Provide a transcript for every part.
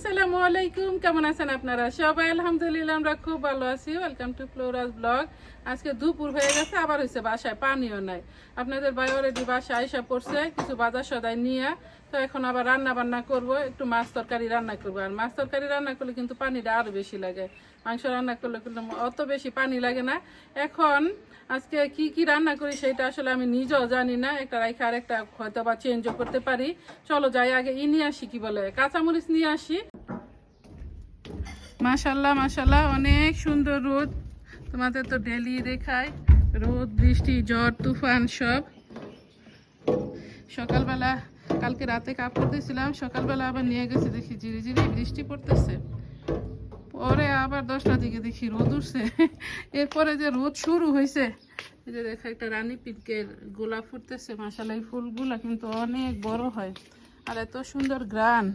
আসসালামু আলাইকুম, কেমন আছেন আপনারা? সবাই আলহামদুলিল্লাহ, আমরা খুব ভালো আছি। ওয়েলকাম টু ফ্লোরাস ব্লগ আজকে দুপুর হয়ে গেছে, আবার হয়েছে বাসায়, পানিও নাই। আপনাদের ভাই অলরেডি বাসায় আইসা পড়ছে, কিছু বাজার সদাই নিয়ে। তো এখন আবার রান্না বান্না করব, একটু মাছ তরকারি রান্না করব। আর মাছ তরকারি রান্না করলে কিন্তু পানিটা আরও বেশি লাগে। মাংস রান্না করলে কিন্তু অত বেশি পানি লাগে না। এখন আজকে কি কি রান্না করি সেটা আসলে আমি নিজেও জানি না। একটা রাইখে আর একটা হয়তো বা চেঞ্জও করতে পারি। চলো যাই, আগে ই নিয়ে আসি কি বলে? কাঁচামরিচ নিয়ে আসি। মাশাল্লাহ মাশাল্লাহ অনেক সুন্দর রোদ। তোমাদের তো ডেলি দেখায় রোদ, বৃষ্টি, ঝড়, তুফান সব। সকালবেলা, কালকে রাতে কাপড় দিয়েছিলাম। সকালবেলা আবার নিয়ে গেছে দেখি ঝিরি ঝিরি বৃষ্টি পড়তেছে। পরে আবার দশটার দিকে দেখি রোদ উঠছে। এরপরে যে রোদ শুরু হয়েছে, এই যে দেখা একটা রানী পিঙ্কের গোলাপ ফুটতেছে মাসালা এই ফুলগুলা কিন্তু অনেক বড় হয়। আর এত সুন্দর গ্রান।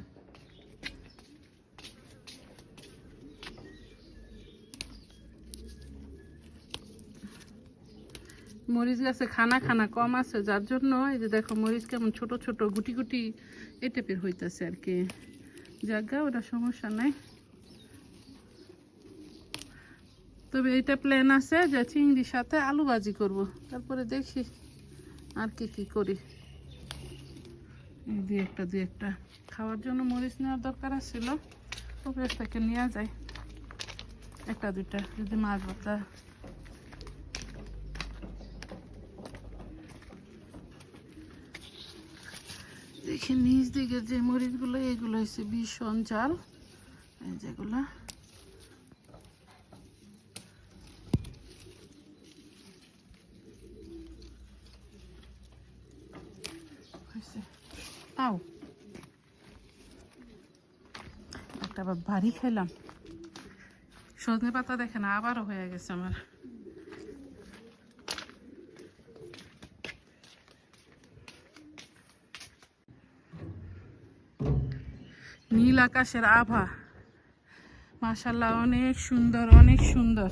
মরিচ গাছে খানা খানা কম আছে, যার জন্য এই যে দেখো মরিচ কেমন ছোট ছোট, গুটি গুটি এই টাইপের হইতেছে আর কি। জায়গা ওটা সমস্যা নাই। তবে এইটা প্ল্যান আছে যে চিংড়ির সাথে আলু ভাজি করব। তারপরে দেখি আর কি কি করি। দুই একটা দুই একটা। খাওয়ার জন্য মরিচ নেওয়ার দরকার ছিল ওপরের থেকে নেওয়া যায়। একটা, দুইটা, যদি মাছ ভাতা দেখি নিচ দিকে যে মরিচগুলো, এগুলো হচ্ছে ভীষণ জাল এই যেগুলা হয়েছে আও একটা আবার ভারী খেলাম। সজনে পাতা দেখেন, আবারও হয়ে গেছে আমার। নীল আকাশের আভা। মাশাল্লাহ অনেক সুন্দর অনেক সুন্দর।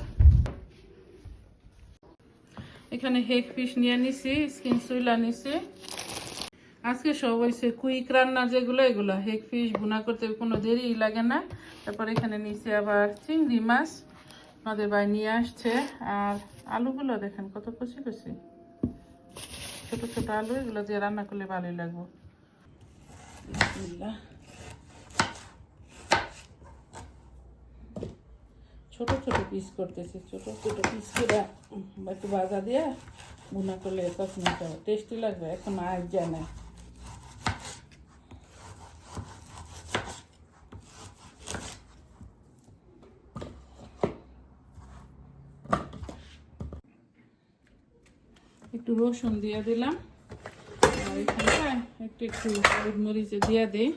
এখানে হেক ফিশ নিয়ে নিছি স্কিন সুইলা নিছি। আজকে সব হয়েছে কুইক রান্না যেগুলো, এগুলো। হেক ফিশ ভুনা করতে কোনো দেরি লাগে না। তারপর এখানে নিচে আবার চিংড়ি মাছ আমাদের ভাই নিয়ে আসছে। আর আলুগুলো দেখেন কত কচি কচি ছোট ছোট আলু, এগুলো দিয়ে রান্না করলে ভালোই লাগবো। ছোট ছোট পিস করতেছি, ছোট ছোট পিস করে একটু বাজা দিয়ে ভুনা করলে তখন টেস্টি লাগবে। এখন আর যায় রসুন দিয়ে দিলাম। আর এখানটায় একটু একটু হলুদ মরিচে দিয়ে দিই।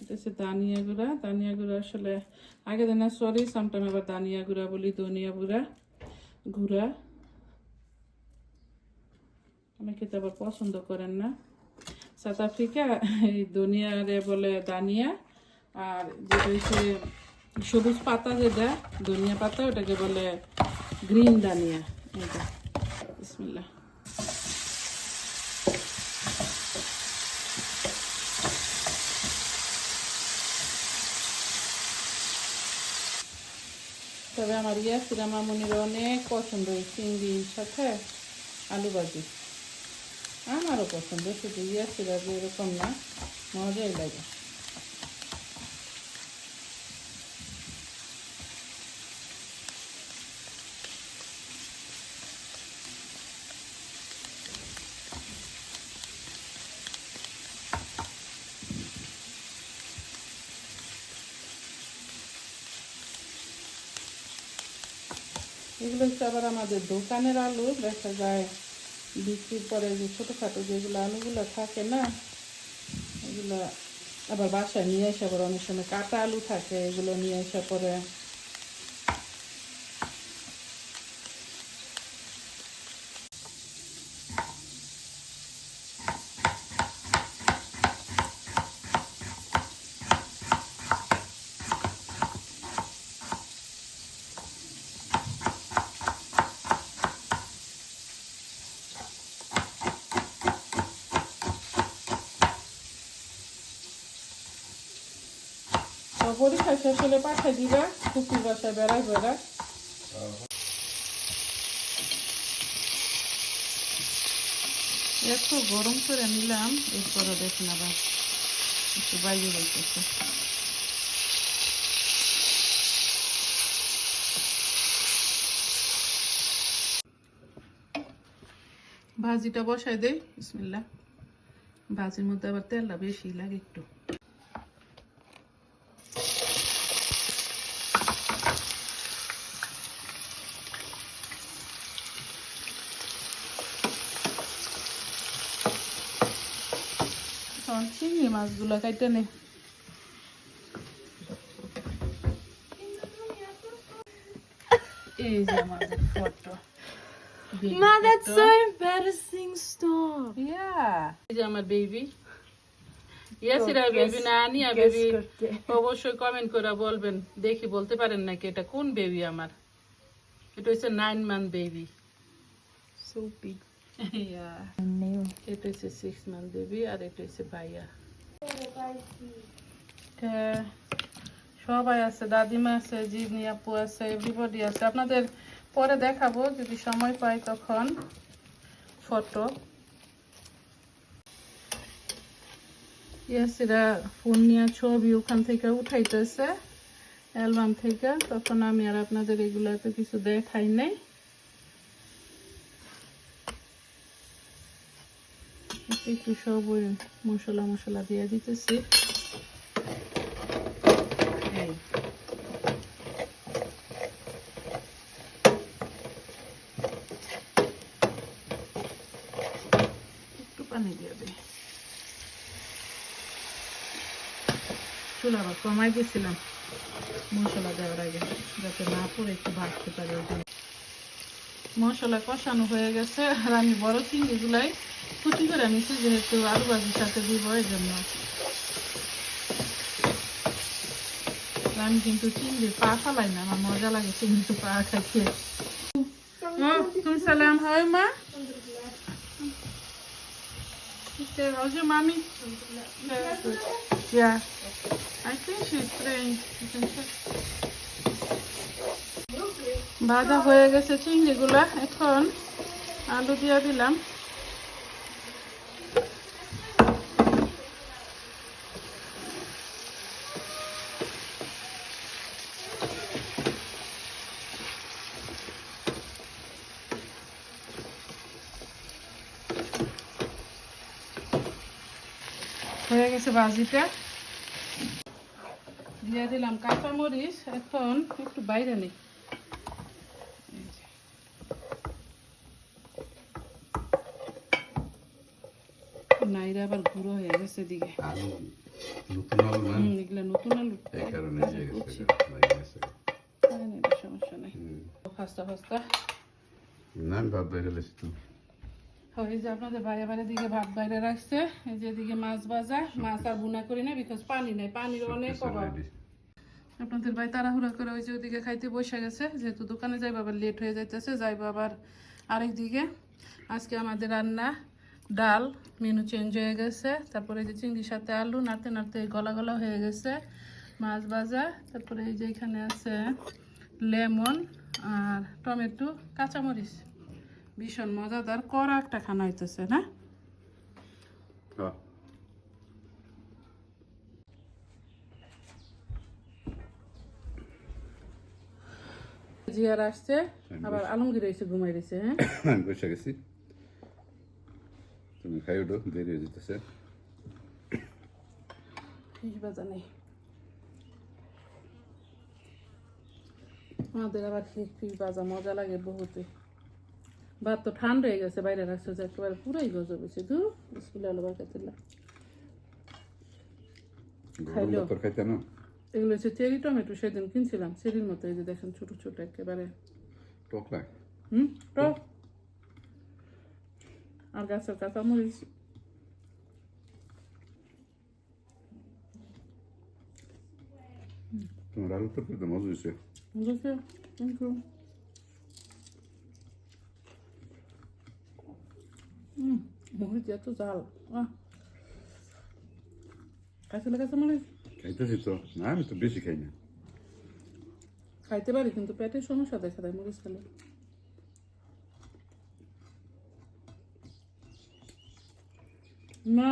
এটা হচ্ছে দানিয়া গুঁড়া। দানিয়া গুঁড়া আসলে আগে দিন সরি সামটাইম আবার দানিয়া গুঁড়া বলি, ধনিয়া গুঁড়া গুঁড়া। অনেকে তো আবার পছন্দ করেন না। সাউথ আফ্রিকা, এই ধনিয়ারে বলে দানিয়া আর যেটা হচ্ছে সবুজ পাতা যেটা, ধনিয়া পাতা, ওটাকে বলে গ্রিন দানিয়া এটা বিসমিল্লাহ তবে আমার ইয়াসিরা মামুনির অনেক পছন্দ এই চিংড়ির সাথে আলু ভাজি। আমারও পছন্দ, শুধু ইয়াসিরা যে এরকম না, মজাই লাগে। এগুলো হচ্ছে আবার আমাদের দোকানের আলু, দেখা যায় বিক্রির পরে যে ছোটোখাটো যেগুলো আলুগুলো থাকে না, এগুলো আবার বাসায় নিয়ে আসে আবার অনেক সময় কাটা আলু থাকে, এগুলো নিয়ে আসা পরে শেষ হলে পাঠাই দিবা, কুকুর বাসায় বেড়াই বেড়া এত গরম করে নিলাম এরপরে দেখুন আবার একটু বাইরে বলতেছে ভাজিটা বসাই দেই বিসমিল্লা ভাজির মধ্যে আবার তেলটা বেশি লাগে একটু। এখন চিংড়ি মাছগুলো কাইটে নে এই যে আমাদের photo Ma, that's so embarrassing. Stop. Yeah. যে আমার বেবি ইয়াসিরা বেবি না আনিয়া বেবি অবশ্যই কমেন্ট করে বলবেন দেখি বলতে পারেন নাকি এটা কোন বেবি আমার এটা হচ্ছে nine month baby So big. Yeah. এটা হচ্ছে সিক্স মান্থ বেবি আর এটা হচ্ছে ভাইয়া এটা সবাই আছে দাদিমা আছে জিনি আপু আছে এভরিবডি আছে। আপনাদের পরে দেখাবো যদি সময় পাই তখন। ফটো। ইয়াসিরা ফোন নিয়ে ছবি ওখান থেকে উঠাইতেছে অ্যালবাম থেকে। তখন আমি আর আপনাদের এগুলো এত কিছু দেখাই নাই। একটু সব ওই মশলা মশলা দিয়ে দিতেছি। একটু পানি দিয়ে দিই। চুলা কমাই দিয়েছিলাম মশলা দেওয়ার আগে, যাতে না পড়ে, একটু ভাজতে পারে মশলা কষানো হয়ে গেছে, আর আমি বড় চিংড়িগুলাই কুচি করে নিচ্ছি যেহেতু আলু ভাজির সাথে দিব এই জন্য আমি কিন্তু চিংড়ির পা ফালাই না, আমার মজা লাগে চিংড়ির পা খাইতে তুমি সালাম হয় মা your mommy? Yeah. ভাজা হয়ে গেছে চিংড়িগুলা, এখন আলু দিয়ে দিলাম। হয়ে গেছে ভাজিটা। দিয়ে দিলাম কাঁচামরিচ, এখন একটু বাইরে নেই। নাইরা আবার গুঁড়ো হয়ে গেছে দিকে নতুন আলু না? এগুলা নতুন আলু। এই কারণে গেছে বুঝছি। লাগে গেছে। নেই, সমস্যা নেই। ফাস্তা ফাস্তা না আমি ভাত বাইরে লেছি তো ওই যে আপনাদের বাইরে বাইরে দিকে ভাত বাইরে রাখছে। এই যে এদিকে মাছ ভাজা মাছ আর বুনা করি না বিকজ পানি নেই পানির অনেক অভাব। আপনাদের ভাই তাড়াহুড়া করে ওই যে ওদিকে খাইতে বসে গেছে যেহেতু দোকানে যাইব আবার লেট হয়ে যাইতেছে যাইব আবার আরেক দিকে আজকে আমাদের রান্না ডাল মেনু চেঞ্জ হয়ে গেছে। তারপরে যে চিংড়ির সাথে আলু নাড়তে নাড়তে গলা গলা হয়ে গেছে। মাছ ভাজা তারপরে এই যে এখানে আছে লেমন আর টমেটো কাঁচামরিচ। ভীষণ মজাদার কড়া একটা খানা হইতেছে না? হ্যাঁ। জিয়ার আসছে আবার আলমগীর এসে ঘুমাই দিছে হ্যাঁ? আমি বসে গেছি। তুমি খাই ওঠো দেরি হয়ে যেতেছে বাজা নেই আমাদের আবার ফিস বাজা মজা লাগে বহুতে। ভাত তো ঠান্ডা হয়ে গেছে বাইরে রাখছে যে একেবারে পুরাই গজব হয়েছে দু স্কুলে আলো বাকাতিল্লা গরম খাইলো। খাইতে না। এগুলো হচ্ছে চেরি টমেটো সেদিন কিনছিলাম চেরির মতো এই যে দেখেন ছোট ছোট একেবারে। টক লাগে। হুম টক? আর গাছের কাঁচামরিচ। তোমার আলু তো মজা হয়েছে বুঝেছে থ্যাংক ইউ মরিচ এত জাল আহ। কাছে লাগাছে মরিচ খাইতেছি তো না আমি তো বেশি খাই না। খাইতে পারি কিন্তু পেটের সমস্যা দেখা দেয় মরিচ খেলে। না।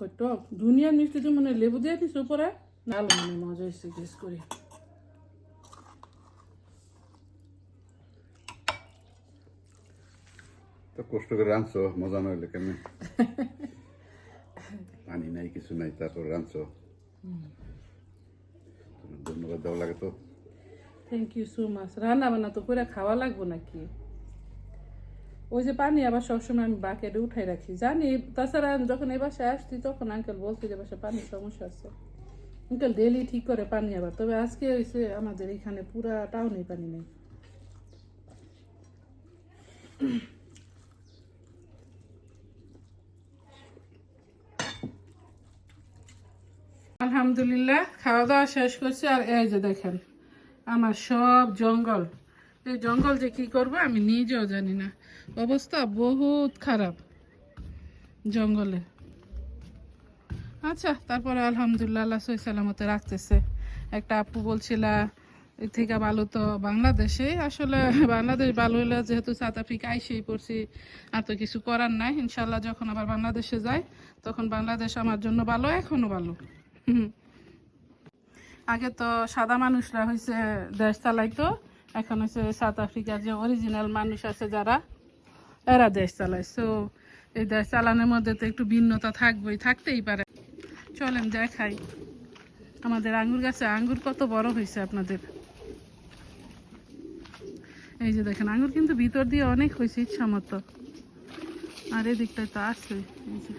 কত? দুনিয়ার মিষ্টি মানে লেবু দিয়ে দিস উপরে। না মানে মজা এসে গেস করি। তো কষ্ট করে রাঁধছো মজা না হইলে কেমন? পানি নাই কিছু নাই তারপর রাঁধছো। ধন্যবাদ দেওয়া লাগে তো। থ্যাংক ইউ সো মাচ রান্না বান্না তো করে খাওয়া লাগবো নাকি? ওই যে পানি আবার সবসময় আমি বাকেটে উঠাই রাখি। জানি, তাছাড়া আমি যখন এই বাসায় আসছি, তখন আঙ্কেল বলছে যে বাসায় পানির সমস্যা আছে। আঙ্কেল ডেলি ঠিক করে পানি আবার। তবে আজকে হয়েছে আমাদের এখানে পুরা টাউনে পানি নেই। আলহামদুলিল্লাহ খাওয়া দাওয়া শেষ করছি। আর এই যে দেখেন, আমার সব জঙ্গল। এই জঙ্গল যে কি করব আমি নিজেও জানি না। অবস্থা বহুত খারাপ জঙ্গলে। আচ্ছা তারপরে আলহামদুলিল্লাহ, আল্লাহ সহি সালামতে রাখতেছে। একটা আপু বলছিল থেকে ভালো তো বাংলাদেশে। আসলে বাংলাদেশ ভালো হলে যেহেতু সাউথ আফ্রিকা আইসেই পড়ছি, আর তো কিছু করার নাই। ইনশাল্লাহ যখন আবার বাংলাদেশে যাই, তখন বাংলাদেশ আমার জন্য ভালো এখনও ভালো। আগে তো সাদা মানুষরা হয়েছে দেশ চালাইতো এখন হচ্ছে সাউথ আফ্রিকার যে অরিজিনাল মানুষ আছে যারা, এরা দেশ চালায়। সো এই দেশ চালানোর মধ্যে তো একটু ভিন্নতা থাকবেই, থাকতেই পারে। চলেন দেখাই। আমাদের আঙ্গুর গাছে আঙ্গুর কত বড় হয়েছে আপনাদের। এই যে দেখেন, আঙ্গুর কিন্তু ভিতর দিয়ে অনেক হয়েছে, ইচ্ছা মতো। আর এদিকটায় তো আছে, এই যে।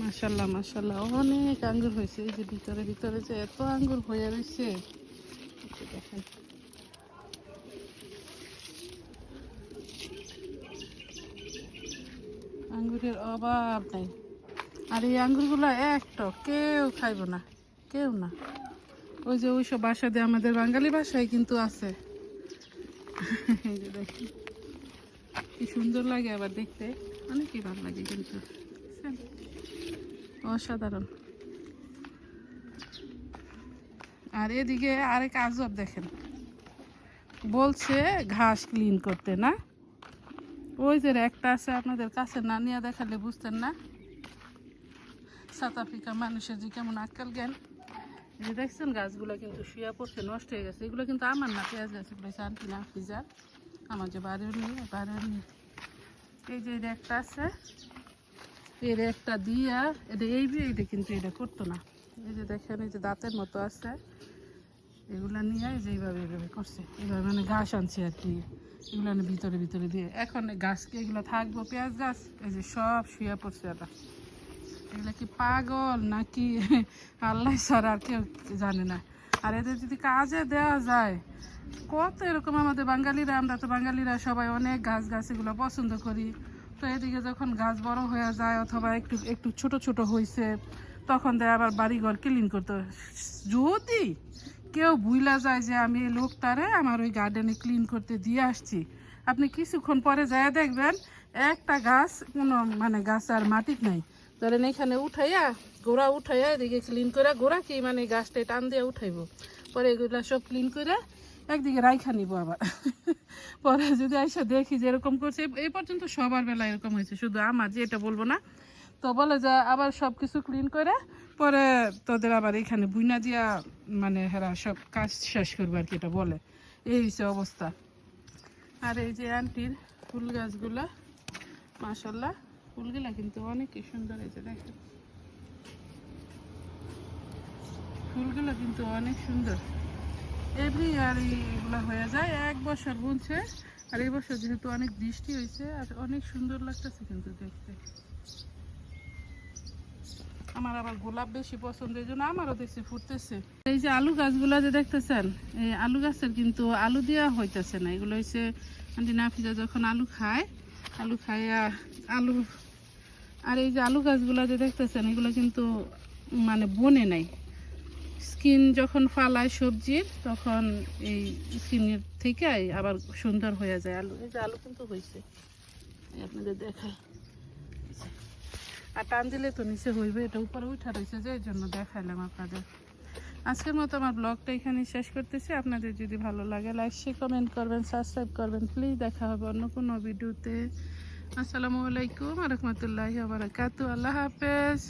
মাশাল্লাহ মাশাল্লাহ, অনেক আঙ্গুর হয়েছে। এই যে ভিতরে ভিতরে যে এত আঙ্গুর হয়ে রয়েছে এই যে দেখেন আঙ্গুরের অভাব নেই। আর এই আঙ্গুরগুলো একটা, কেউ খাইব না, কেউ না। ওই যে ওইসব বাসা দিয়ে আমাদের বাঙালি ভাষায় কিন্তু আছে। দেখেন, কি সুন্দর লাগে আবার দেখতে। অনেকই ভালো লাগে কিন্তু। অসাধারণ। আর এদিকে আরেক আজব দেখেন। বলছে ঘাস ক্লিন করতে, না? ওই যে একটা আছে, আপনাদের কাছে না নিয়ে দেখালে বুঝতেন না। সাউথ আফ্রিকার মানুষের যে কেমন আক্কাল জ্ঞান। যে দেখছেন গাছগুলো কিন্তু শুয়ে পড়ছে, নষ্ট হয়ে গেছে। এগুলো কিন্তু আমার না, পেঁয়াজ গাছ এগুলো হচ্ছে আন্টি না ফ্রিজার আমার যে বাড়ির নিয়ে বাড়ির নিয়ে এই যে একটা আছে এর একটা দিয়া, এটা এই এটা কিন্তু এটা করতো না। এই যে দেখেন, এই যে দাঁতের মতো আছে। এগুলা নিয়ে যে এইভাবে এইভাবে করছে। এইভাবে মানে ঘাস আনছে আর কি। এগুলো ভিতরে ভিতরে দিয়ে এখন গাছকে এগুলো থাকব? পেঁয়াজ গাছ? এই যে সব শুয়ে পড়ছে এটা এগুলো কি পাগল নাকি? আল্লাহ স্যার আর কেউ জানে না। আর এদের যদি কাজে দেওয়া যায়, কত এরকম আমাদের বাঙালিরা, আমরা তো বাঙালিরা সবাই অনেক গাছ গাছ এগুলো পছন্দ করি। তো এদিকে যখন গাছ বড় হয়ে যায় অথবা একটু একটু ছোট ছোট হয়েছে তখন দেয় আবার বাড়িঘর ক্লিন করতে। যদি কেউ ভুইলা যায় যে আমি এই লোকটারে আমার ওই গার্ডেনে ক্লিন করতে দিয়ে আসছি। আপনি কিছুক্ষণ পরে যায় দেখবেন একটা গাছ কোনো মানে গাছ আর মাটি নাই। ধরেন এখানে উঠাইয়া গোড়া উঠাইয়া এদিকে ক্লিন করে গোড়া কি মানে গাছটা টান দিয়ে উঠাইবো? পরে এগুলা সব ক্লিন করে একদিকে রাইখা নিব আবার। পরে যদি আইসা দেখি যে এরকম করছে এই পর্যন্ত সবার বেলা এরকম হয়েছে। শুধু আমার যে এটা বলব না তো বলে যে আবার সব কিছু ক্লিন করে পরে তোদের আবার এখানে বুইনা দিয়া মানে হেরা সব কাজ শেষ করবে আর কি, এটা বলে। এই হচ্ছে অবস্থা। আর এই যে আন্টির ফুল গাছগুলা মাসাল্লাহ ফুলগুলা কিন্তু অনেকই সুন্দর এই যে দেখেন। ফুলগুলো কিন্তু অনেক সুন্দর। এভরি আর এগুলো হয়ে যায়, এক বছর বুনছে আর এই বছর যেহেতু অনেক বৃষ্টি হয়েছে, আর অনেক সুন্দর লাগতেছে কিন্তু দেখতে। আমার আবার গোলাপ বেশি পছন্দ, এই জন্য আমারও দেখছি ফুটতেছে। এই যে আলু গাছগুলো যে দেখতেছেন, এই আলু গাছের কিন্তু আলু দেওয়া হইতেছে না। এগুলো হচ্ছে আন্টি নাফিজা যখন আলু খায়, আলু খাইয়া আলু, আর এই যে আলু গাছগুলো যে দেখতেছেন, এগুলো কিন্তু মানে বনে নাই। স্কিন যখন ফালায় সবজির, তখন এই স্কিনের থেকে আবার সুন্দর হয়ে যায় আলু। এই যে আলু কিন্তু হয়েছে আপনাদের দেখায় আর টান দিলে তো নিচে হইবে, এটা উপরে উঠা রয়েছে যে এই জন্য দেখাইলাম আপনাদের। আজকের মতো আমার ব্লগটা এখানে শেষ করতেছি। আপনাদের যদি ভালো লাগে লাইক শেয়ার কমেন্ট করবেন সাবস্ক্রাইব করবেন। প্লিজ দেখা হবে অন্য কোনো ভিডিওতে। আসসালামু আলাইকুম রহমতুল্লাহি আবরকাত আল্লাহ হাফেজ।